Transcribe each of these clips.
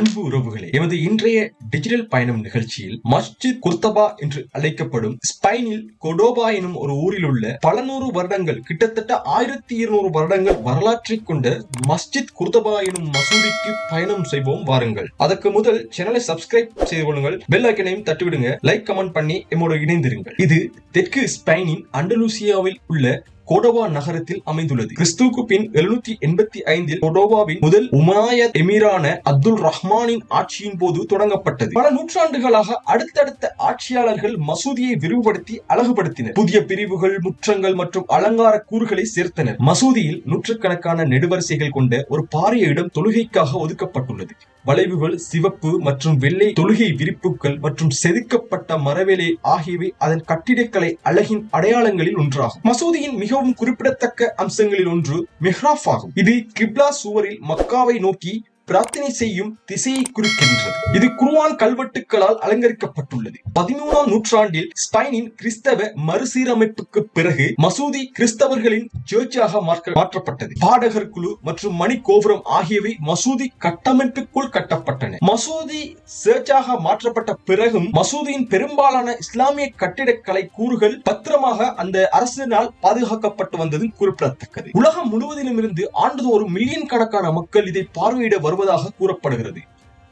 அன்பு உறவுகளே எமது இன்றைய டிஜிட்டல் பயணம் நிகழ்ச்சியில் மஸ்ஜித் குர்தபா என்று அழைக்கப்படும் ஸ்பெயினில் கொடோபா எனும் ஒரு ஊரில் உள்ள பல நூறு வருடங்கள் கிட்டத்தட்ட ஆயிரத்தி இருநூறு வருடங்கள் வரலாற்றை கொண்ட மஸ்ஜித் குர்தபா எனும் மசூதிக்கு பயணம் செய்வோம் வாருங்கள். அதற்கு முதல் சேனலை சப்ஸ்கிரைப் செய்து கொள்ளுங்கள். பெல் ஐக்கனையும் தட்டிவிடுங்க. லைக் கமெண்ட் பண்ணி எம்மோட இணைந்திருங்கள். இது தெற்கு ஸ்பெயினின் அண்டலூசியாவில் உள்ள கோடோவா நகரத்தில் அமைந்துள்ளது. கிறிஸ்துக்கு பின் எழுநூத்தி எண்பத்தி ஐந்தில் கொடோவாவின் முதல் உமாயத் எமீரான அப்துல் ரஹ்மானின் ஆட்சியின் போது தொடங்கப்பட்டது. பல நூற்றாண்டுகளாக அடுத்தடுத்த ஆட்சியாளர்கள் மசூதியை விரிவுபடுத்தி அழகுபடுத்தினர். புதிய பிரிவுகள் முற்றங்கள் மற்றும் அலங்கார கூறுகளை சேர்த்தனர். மசூதியில் நூற்றுக்கணக்கான நெடுவரிசைகள் கொண்ட ஒரு பாரிய இடம் தொழுகைக்காக ஒதுக்கப்பட்டுள்ளது. வளைவுகள் சிவப்பு மற்றும் வெள்ளை தொழுகை விரிப்புகள் மற்றும் செதுக்கப்பட்ட மரவேலை ஆகியவை அதன் கட்டிடக்கலை அழகின் அடையாளங்களில் ஒன்றாகும். மசூதியின் மிகவும் குறிப்பிடத்தக்க அம்சங்களில் ஒன்று மெஹ்ராப் ஆகும். இது கிப்லா சுவரில் மக்காவை நோக்கி பிரார்த்தனை செய்யும் திசையை குறிக்கின்றது. இது குருவான் கல்வெட்டுகளால் அலங்கரிக்கப்பட்டுள்ளது. பதிமூணாம் நூற்றாண்டில் ஸ்பெயினின் கிறிஸ்தவ மறுசீரமைப்புக்கு பிறகு மசூதி கிறிஸ்தவர்களின் சர்ச்சாக மாற்றப்பட்டது. பாடகர் குழு மற்றும் மணி கோபுரம் ஆகியவை மசூதி கட்டமைப்புக்குள் கட்டப்பட்டன. மசூதி சேர்ச்சாக மாற்றப்பட்ட பிறகும் மசூதியின் பெரும்பாலான இஸ்லாமிய கட்டிடக்கலை கூறுகள் பத்திரமாக அந்த அரசினால் பாதுகாக்கப்பட்டு வந்தது குறிப்பிடத்தக்கது. உலகம் முழுவதிலும் இருந்து ஆண்டுதோறும் மில்லியன் கணக்கான மக்கள் இதை பார்வையிட வருவதாக கூறப்படுகிறது.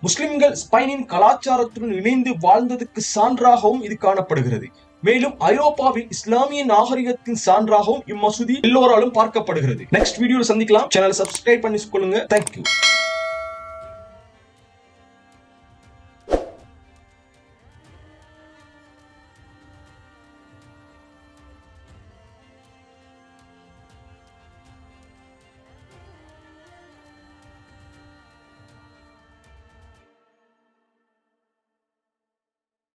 முஸ்லிம்கள் ஸ்பெயினின் கலாச்சாரத்துடன் இணைந்து வாழ்ந்ததுக்கு சான்றாகவும் இது காணப்படுகிறது. மேலும் ஐரோப்பாவில் இஸ்லாமிய நாகரிகத்தின் சான்றாகவும் இம்மசூதி எல்லோராலும் பார்க்கப்படுகிறது. நெக்ஸ்ட் வீடியோ சந்திக்கலாம். சேனல் சப்ஸ்கிரைப் பண்ணி கொள்ளுங்க தேங்க்யூ